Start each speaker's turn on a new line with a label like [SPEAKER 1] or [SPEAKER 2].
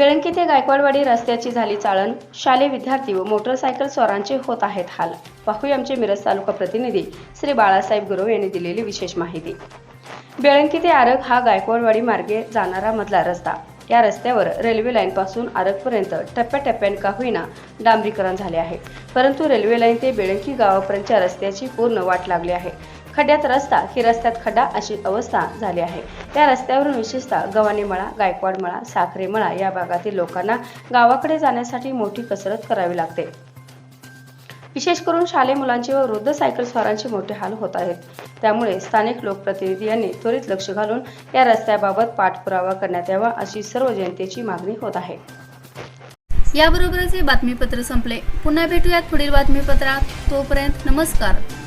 [SPEAKER 1] बेळंकी ते गायकवाडवाडी रस्त्याची झाली चाळण. शालेय विद्यार्थी व मोटरसायकल स्वारांचे होत आहेत हाल. पाहूया आमचे मिरज तालुका प्रतिनिधी श्री बाळासाहेब गुरव यांनी दिलेली विशेष माहिती. बेळंकी ते आरग हा गायकवाडवाडी मार्गे जाणारा मधला रस्ता. या रस्त्यावर रेल्वे लाईन पासून आरगपर्यंत टप्प्याटप्प्यान का होईना डांबरीकरण झाले आहे. परंतु रेल्वे लाईन ते बेळंकी गावापर्यंतच्या रस्त्याची पूर्ण वाट लागली आहे. खड्ड्यात रस्ता की रस्त्यात खड्डा अशी अवस्था झाली आहे. त्या रस्त्यावरून विशेषतः गव्हाणीमळा मळा गायकवाड मळा साखरे मळा या भागातील लोकांना गावाकडे जाण्यासाठी मोठी कसरत करावी लागते. विशेष करून शालेय मुलांचे व वृद्ध सायकल स्वारांचे मोठे हाल होत आहेत. त्यामुळे स्थानिक लोकप्रतिनिधी यांनी त्वरित लक्ष घालून या रस्त्याबाबत पाठपुरावा करण्यात यावा अशी सर्व जनतेची मागणी होत आहे.
[SPEAKER 2] याबरोबरच हे बातमीपत्र संपले. पुन्हा भेटूयात पुढील बातमीपत्रात. तोपर्यंत नमस्कार.